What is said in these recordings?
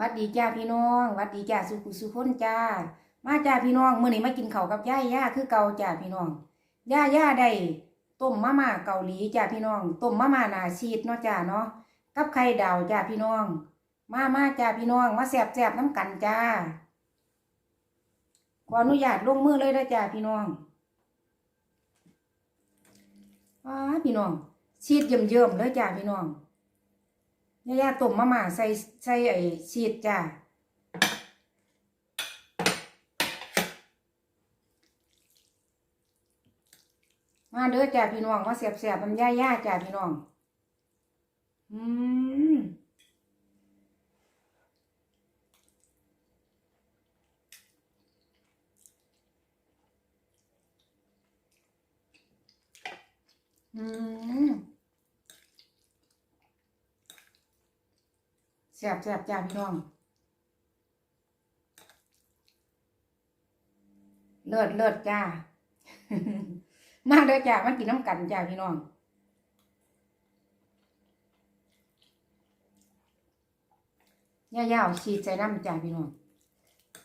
วัดดีจ้าพี่น้องวัดดีจ้าสุขุสุพ้นจ้า มาจ้าพี่น้องมื้อนี้มากินข้าวกับย่าย่าคือเก่าจ้าพี่น้องย่าย่าได้ต้มมะม่าเกาหลีจ้าพี่น้องต้มมะม่านาชีสเนาะจ้าเนาะกับไข่ดาวจ้าพี่น้อง มามาจ้าพี่น้องมาแซ่บน้ำกันจ้าขออนุญาตลงมือเลยนะจ้าพี่น้องว้าพี่น้องชีสเยิ่มๆเลยจ้าพี่น้อง ย่าย่าต้มมะม่าใส่ใส่ไอ้ชีสจ้ามาเด้อจ้าพี่น้องมาเสียบเสียบมันย่าย่าจ้าพี่น้อง อืมอืม เสียบเสียบจ้าพี่น้องเลิศเลิศจ้า มากเลยจ้ามากินน้ำกันจ้าพี่น้องย่าๆฉีใส่น้ำจ้าพี่น้อง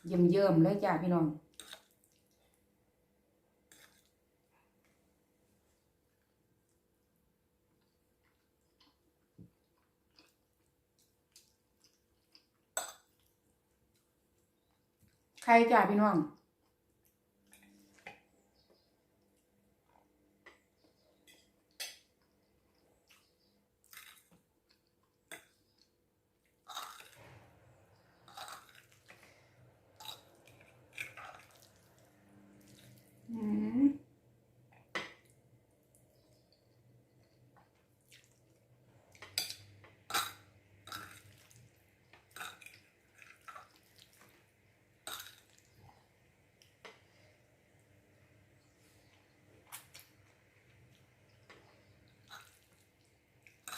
เยิ่มเยิ่มๆเลยจ้าพี่น้อง ใครจ้าพี่น้อง อืม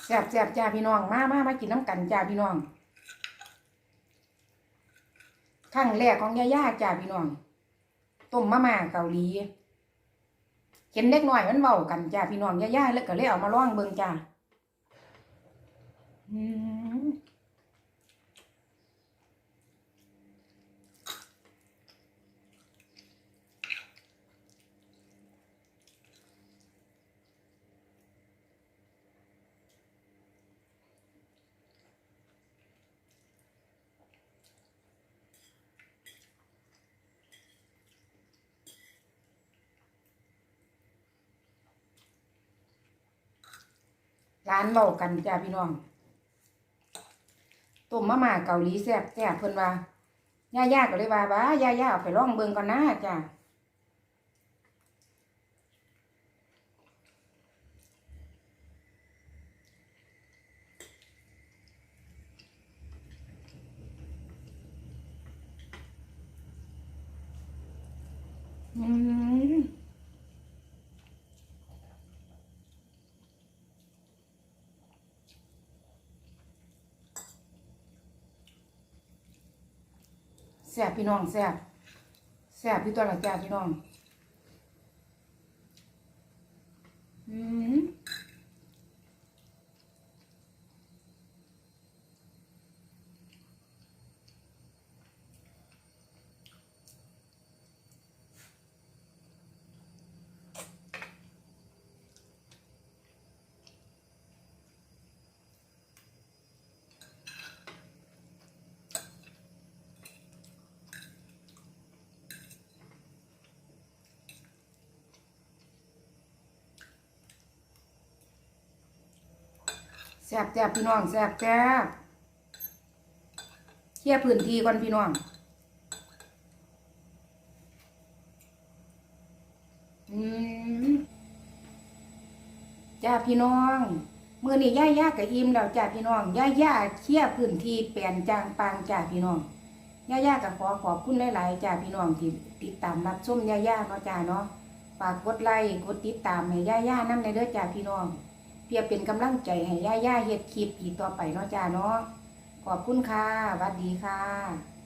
แซ่บแซ่บจ้าพี่น้องมามามากินน้ำกันจ้าพี่น้องขั้งแรกของย่าย่าจ้าพี่น้องต้มมะม่าเกาหลีเห็นเล็กน้อยมันเบากันจ้าพี่น้องย่าแล้วก็เลยเอามาลองเบิงจ้าอืม ร้านเว้ากันจ้าพี่น้องต้มมะม่าเกาหลีแซ่บแซ่บเพิ่นว่าย่าๆก็เลยว่าว่าย่าๆเอาไปลองเบิ่งก่อนนะจ้าอืม แซ่บพี่น้องแซ่บแซ่บพี่ตัวละจ้าพี่น้อง อืม แซ่บแซ่บพี่น้องแซ่บแซ่บเคลียร์พื้นที่ก่อนพี่น้องอืมจ้าพี่น้องมื่อนี้ย่าย่ากับอิมแล้วจ้าพี่น้องย่าย่าเคลียร์พื้นที่เปลี่ยนจางปางจ้าพี่น้องย่าย่ากับขอขอบคุณหลายๆจ้าพี่น้องที่ติดตามรับชมย่าย่าเนาะจ้าเนาะฝากกดไลค์กดติดตามให้ย่าย่านำในเด้อจ้าพี่น้อง เพียเป็นกำลังใจให้ย่าย่าเฮ็ดคลิปอีกต่อไปเนาะจ้าเนาะขอบคุณค่ะสวัสดีค่ะ